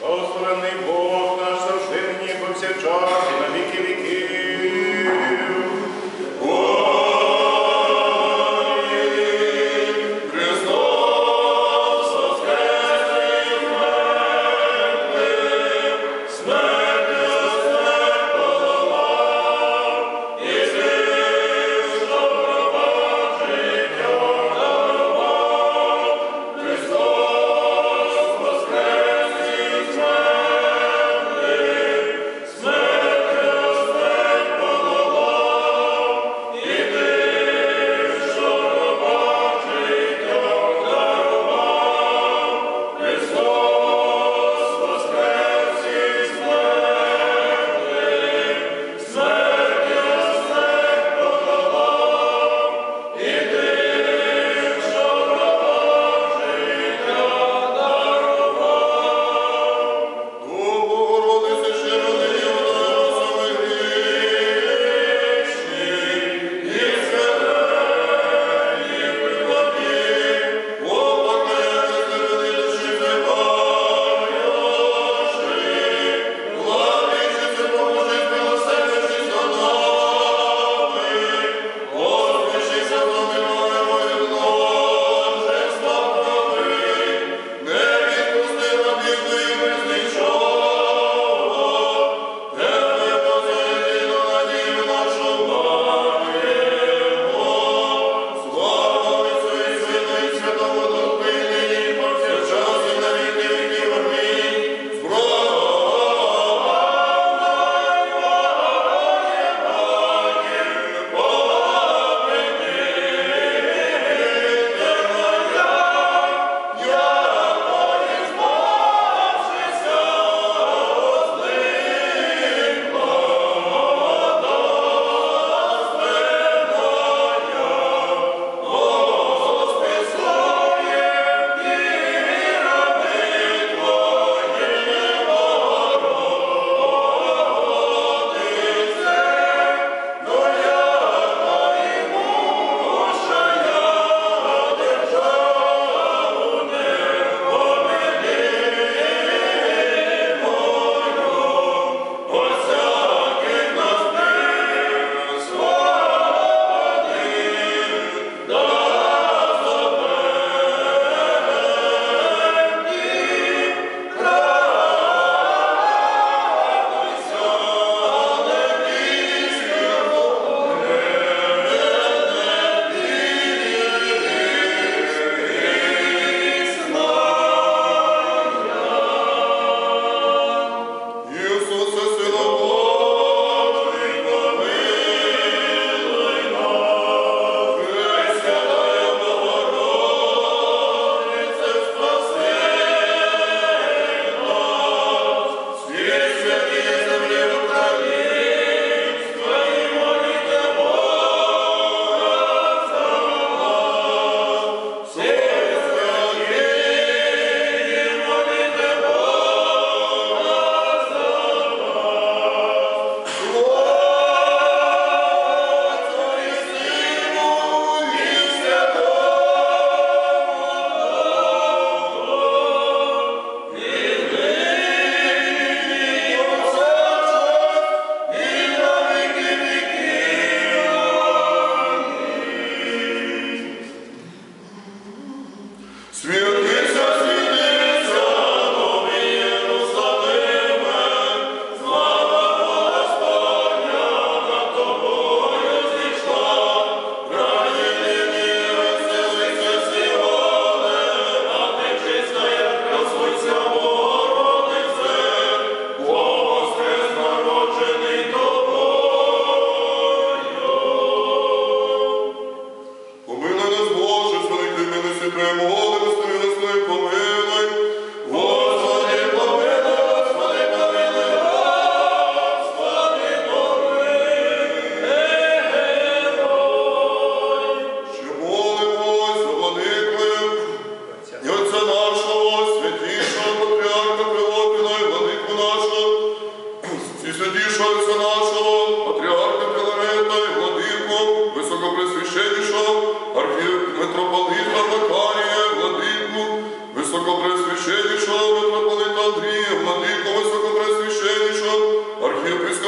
Благословений Бог наш завжди повсякчас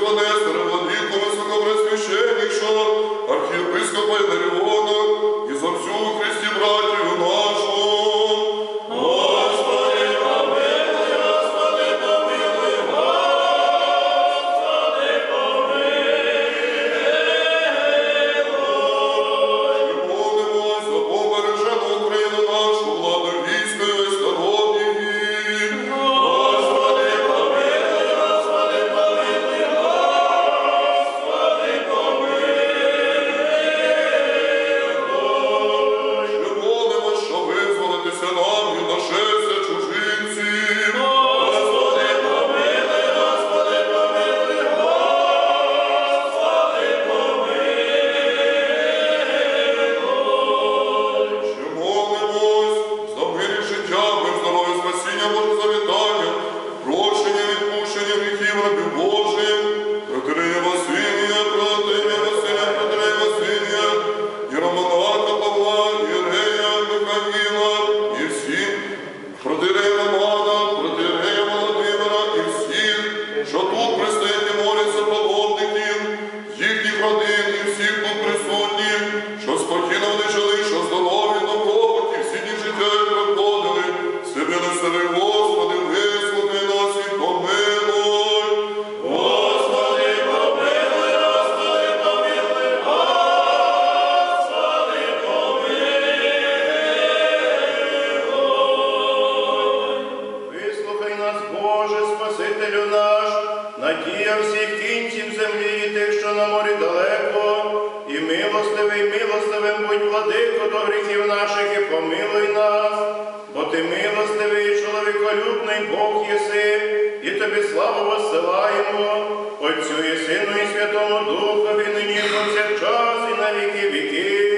Вона далеко, і милостивий, милостивим будь владико до гріхів наших, і помилуй нас, бо ти милостивий, чоловіколюбний Бог єси, і тобі славу воссилаємо, Отцю і Сину, і Святому Духові, нині повсякчас, і на віки віки.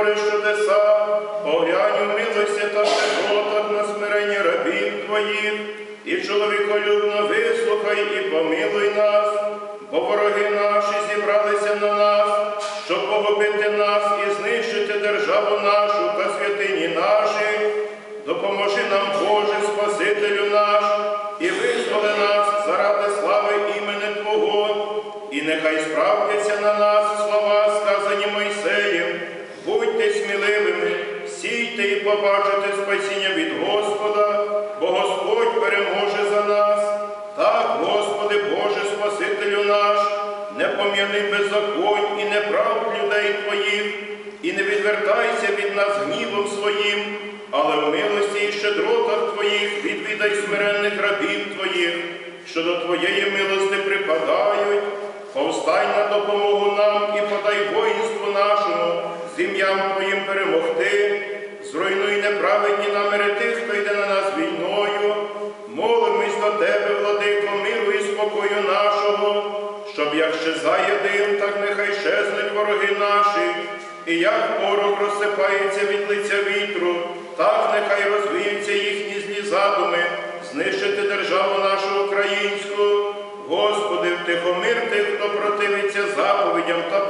Твориш чудеса, поглянь у милості та щедротах на смиренні рабів Твоїх, і чоловіколюбно вислухай і помилуй нас, бо вороги наші зібралися на нас, щоб погубити нас і знищити державу нашу та святині наші. Допоможи нам, Боже, Спасителю наш, і визволи нас заради слави імени Твого, і нехай справдяться побачите спасіння від Господа, бо Господь переможе за нас. Так, Господи, Боже, Спасителю наш, не пом'яни беззаконь щезає дим, так нехай щезнуть вороги наші, і як порох розсипається від лиця вітру, так нехай розвіються їхні злі задуми, знищити державу нашу українську. Господи, втихомир тих, хто противиться заповідям та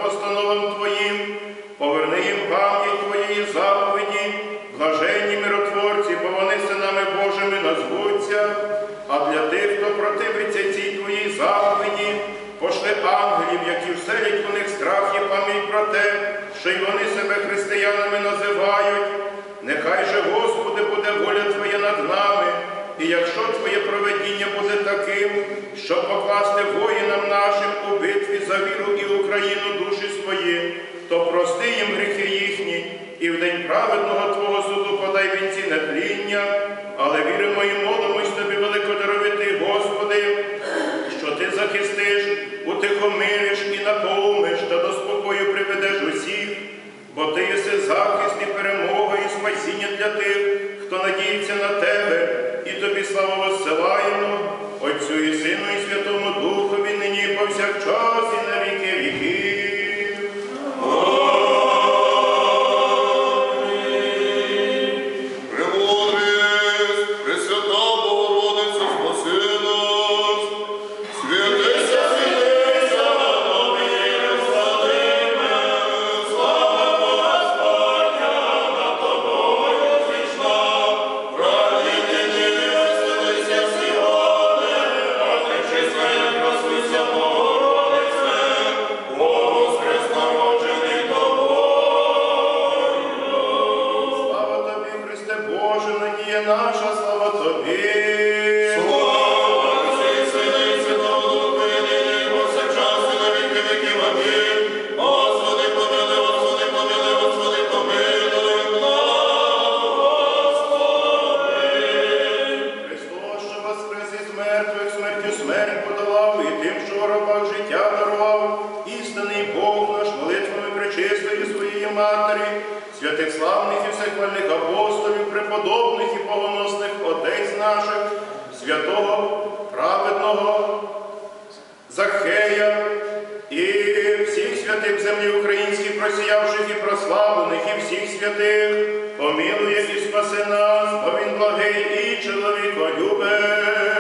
що й вони себе християнами називають. Нехай же, Господи, буде воля Твоя над нами, і якщо Твоє проведіння буде таким, щоб покласти воїнам нашим у битві за віру і Україну душі свої, то прости їм гріхи їхні, і в день праведного Твого суду подай вінці нетління, але віримо і молимось Тобі, великодоровитий Господи, що Ти захистиш, утихомириш і наповниш та до спокою приведеш усіх, бо Ти перемоги і спасіння для тих, хто надіється на Тебе, і Тобі славу святого, праведного, Захея і всіх святих землі українських, просіявших і прославлених, і всіх святих, помилує і спасе нас, бо він благий і чоловіколюбний.